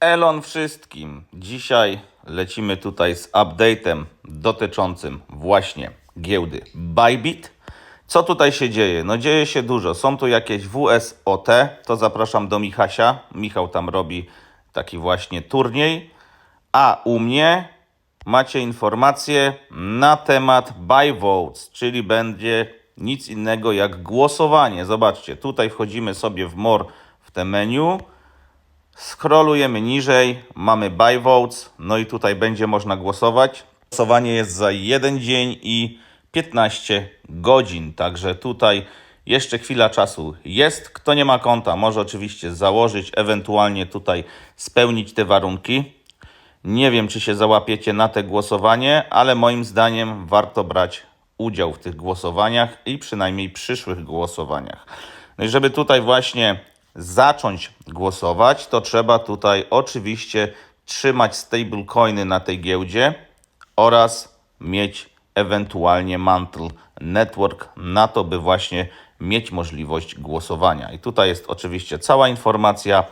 Elon wszystkim. Dzisiaj lecimy tutaj z update'em dotyczącym właśnie giełdy Bybit. Co tutaj się dzieje? No dzieje się dużo. Są tu jakieś WSOT, to zapraszam do Michasia. Michał tam robi taki właśnie turniej. A u mnie macie informacje na temat buy votes, czyli będzie nic innego jak głosowanie. Zobaczcie, tutaj wchodzimy sobie w more w te menu. Scrollujemy niżej, mamy buy votes, no i tutaj będzie można głosować. Głosowanie jest za jeden dzień i 15 godzin, także tutaj jeszcze chwila czasu jest. Kto nie ma konta, może oczywiście założyć, ewentualnie tutaj spełnić te warunki. Nie wiem, czy się załapiecie na te głosowanie, ale moim zdaniem warto brać udział w tych głosowaniach i przynajmniej przyszłych głosowaniach. No i żeby tutaj właśnie zacząć głosować, to trzeba tutaj oczywiście trzymać stablecoiny na tej giełdzie oraz mieć ewentualnie Mantle Network na to, by właśnie mieć możliwość głosowania. I tutaj jest oczywiście cała informacja,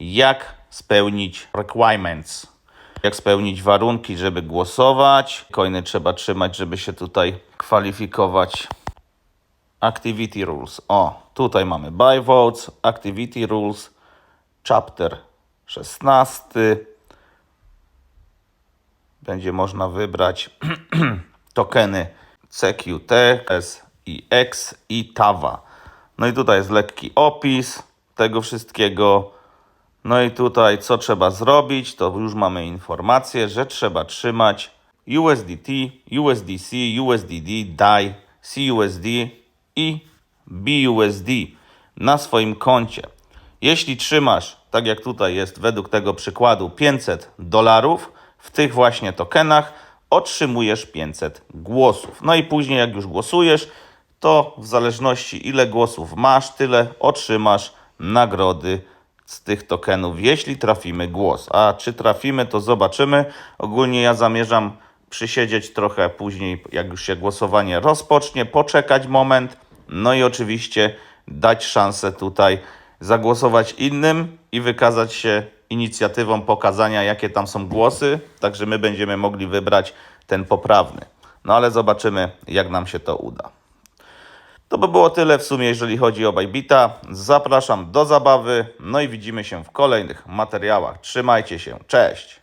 jak spełnić requirements jak spełnić warunki, żeby głosować. Coiny trzeba trzymać, żeby się tutaj kwalifikować. Activity Rules. O, tutaj mamy Buy Votes, Activity Rules, Chapter 16. Będzie można wybrać tokeny CQT, SIX i TAWA. No i tutaj jest lekki opis tego wszystkiego. No i tutaj co trzeba zrobić, to już mamy informację, że trzeba trzymać USDT, USDC, USDD, DAI, CUSD i BUSD na swoim koncie. Jeśli trzymasz, tak jak tutaj jest według tego przykładu, 500 dolarów w tych właśnie tokenach, otrzymujesz 500 głosów. No i później jak już głosujesz, to w zależności ile głosów masz, tyle otrzymasz nagrody z tych tokenów, jeśli trafimy głos. A czy trafimy, to zobaczymy. Ogólnie ja zamierzam przysiedzieć trochę później, jak już się głosowanie rozpocznie, poczekać moment, no i oczywiście dać szansę tutaj zagłosować innym i wykazać się inicjatywą pokazania, jakie tam są głosy, także my będziemy mogli wybrać ten poprawny. No ale zobaczymy, jak nam się to uda. To by było tyle w sumie, jeżeli chodzi o Bybita. Zapraszam do zabawy, no i widzimy się w kolejnych materiałach. Trzymajcie się, cześć!